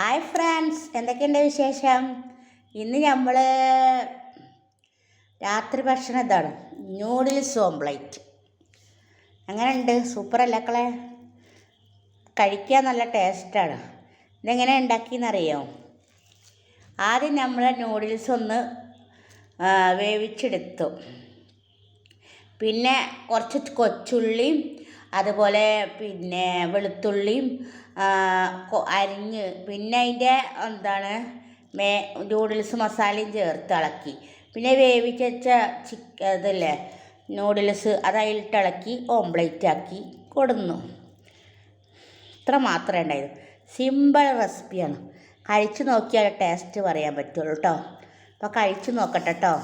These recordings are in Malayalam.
ഹായ് ഫ്രണ്ട്സ് എന്തൊക്കെയുണ്ട് വിശേഷം? ഇന്ന് നമ്മൾ രാത്രി ഭക്ഷണം ഇതാണ് ന്യൂഡിൽസ് ഓംപ്ലേറ്റ്. അങ്ങനെ ഉണ്ട് സൂപ്പർ അല്ലക്കളെ കഴിക്കാൻ നല്ല ടേസ്റ്റാണ്. ഇതെങ്ങനെ ഉണ്ടാക്കിയെന്നറിയോ? ആദ്യം നമ്മൾ നൂഡിൽസ് ഒന്ന് വേവിച്ചെടുത്തു. പിന്നെ കുറച്ച് കൊച്ചുള്ളിയും അതുപോലെ പിന്നെ വെളുത്തുള്ളിയും അരിഞ്ഞ് പിന്നെ അതിന്റെ എന്താണ് മേ നൂഡിൽസ് മസാലയും ചേർത്ത് ഇളക്കി. പിന്നെ വേവിച്ച് വെച്ച ചിക്ക ഇതില്ലേ നൂഡിൽസ് അത് അതിലിട്ട് ഇളക്കി ഓംപ്ലേറ്റ് ആക്കി കൊടുന്നു. ഇത്ര മാത്രമേ ഉണ്ടായത് സിമ്പിൾ റെസിപ്പിയാണ് കഴിച്ച് നോക്കിയാൽ ടേസ്റ്റ് പറയാൻ പറ്റുള്ളൂ കേട്ടോ അപ്പോൾ കഴിച്ച് നോക്കട്ടെ കേട്ടോ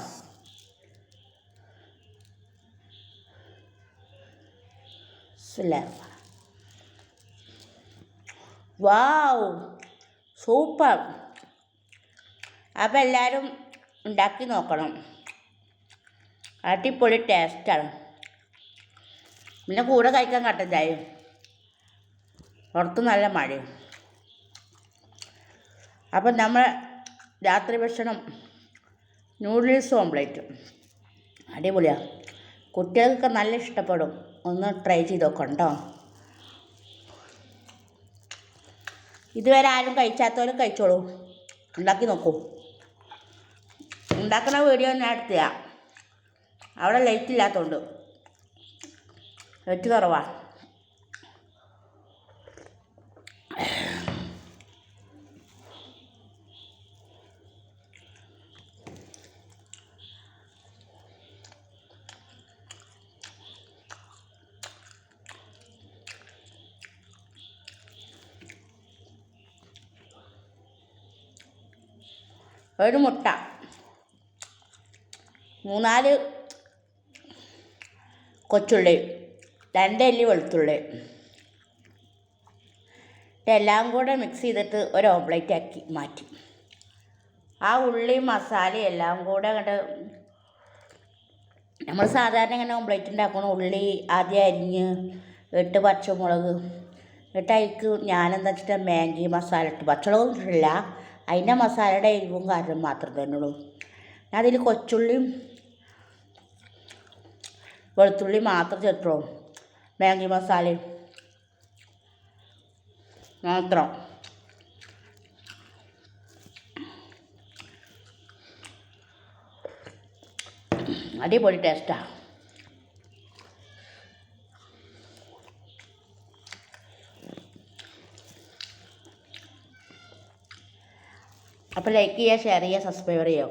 സുലഭ വാവ് സൂപ്പർ അപ്പോൾ എല്ലാവരും ഉണ്ടാക്കി നോക്കണം. അടിപൊളി ടേസ്റ്റാണ്. പിന്നെ കൂടെ കഴിക്കാൻ കട്ടൻ ചായയും. പുറത്ത് നല്ല മഴയും. അപ്പം നമ്മൾ രാത്രി ഭക്ഷണം നൂഡിൽസ് ഓംപ്ലേറ്റ് അടിപൊളിയാണ് കുട്ടികൾക്കൊക്കെ നല്ല ഇഷ്ടപ്പെടും. ഒന്ന് ട്രൈ ചെയ്ത് നോക്കണ്ടോ ഇതുവരെ ആരും കഴിച്ചാത്തവരും കഴിച്ചോളൂ. ഉണ്ടാക്കി നോക്കൂ. ഉണ്ടാക്കുന്ന വീഡിയോ ഞാൻ എടുത്തുക അവിടെ ലൈറ്റ് ഇല്ലാത്തതുകൊണ്ട് ലൈറ്റ് കുറവാണ് ഒരു മുട്ട. മൂന്നാൽ കൊച്ചുള്ളി. രണ്ടല്ലി വെളുത്തുള്ളി. ഇതെല്ലാം കൂടെ മിക്സ് ചെയ്തിട്ട് ഒരു ഓംപ്ലേറ്റ് ആക്കി മാറ്റി. ആ ഉള്ളി മസാല എല്ലാം കൂടെ അങ്ങോട്ട് നമ്മൾ സാധാരണ ഇങ്ങനെ ഓംപ്ലേറ്റ് ഉണ്ടാക്കണം ഉള്ളി ആദ്യം അരിഞ്ഞ് ഇട്ട് പച്ചമുളക് ഇട്ട് അതിക്ക് ഞാനെന്താ വെച്ചിട്ട് മാഗി മസാല ഇട്ട്. പച്ചമുളകൊന്നും ഇട്ടിട്ടില്ല. അതിന്റെ മസാലയുടെ എരിവും കാരണം മാത്രം തന്നെ ഉള്ളൂ ഞാൻ അതിൽ കൊച്ചുള്ളിയും വെളുത്തുള്ളി മാത്രം ചേർത്തോ മാഗി മസാലയും മാത്രം. അടിപൊളി ടേസ്റ്റാണ് അപ്പോൾ ലൈക്ക് ചെയ്യുക ഷെയർ ചെയ്യുക സബ്സ്ക്രൈബ് ചെയ്യുക.